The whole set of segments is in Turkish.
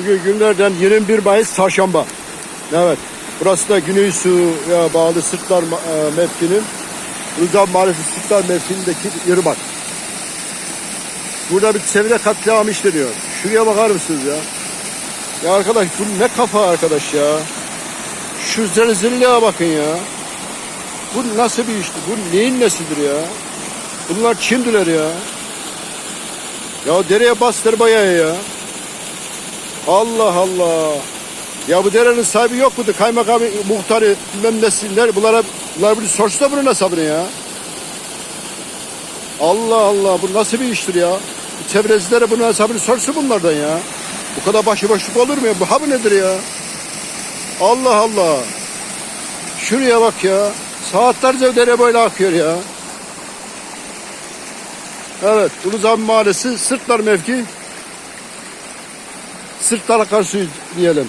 Bugün günlerden 21 Mayıs Çarşamba. Evet. Burası da Güneysu'ya bağlı Sırtlar e, mevkinin Rıza Mahallesi Sırtlar mevkiindeki Irmak. Burada bir çevre katliamı işleniyor. Şuraya bakar mısınız ya? Ya arkadaş bu ne kafa arkadaş ya? Şu zelzelleye bakın ya. Bu nasıl bir işti? Bu neyin nesidir ya? Bunlar kimdiler ya? Ya dereye bastır bayağı ya. Allah Allah. Ya bu derenin sahibi yok mudur? Kaymakamı, muhtarı, bilmem nesinler. Bunlara, bunlar bir sorsa bunun hesabını ya. Allah Allah. Bu nasıl bir iştir ya? Çevrecilere bunun hesabını sorsun bunlardan ya. Bu kadar başıboşluk olur mu ya? Bu ha nedir ya? Allah Allah. Şuraya bak ya. Saatlerce dere böyle akıyor ya. Evet, Uluzami Mahallesi Sırtlar mevki. Sırtlara karşı diyelim.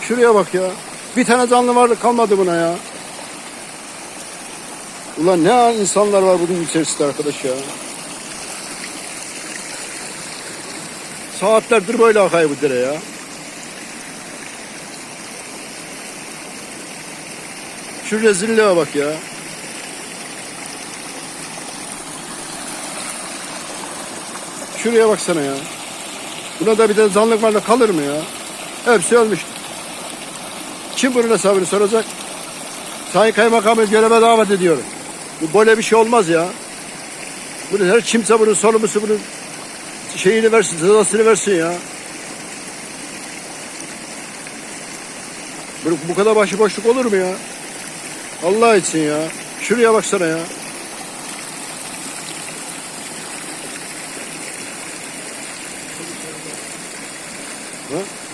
Şuraya bak ya. Bir tane canlı varlık kalmadı buna ya. Ulan ne insanlar var bunun içerisinde arkadaş ya. Saatlerdir böyle akıyor bu dere ya. Şu rezilliğe bak ya. Şuraya baksana ya. Buna da bir de zanlık varla kalır mı ya? Hepsi ölmüş. Kim bunun hesabını soracak? Sayın Kaymakamı göreve davet ediyorum. Bu böyle bir şey olmaz ya. Bunu her kimse bunun sorumlusu bunun şeyini versin, cezasını versin ya. Bu, bu kadar başıboşluk olur mu ya? Allah için ya. Şuraya baksana ya. Ha?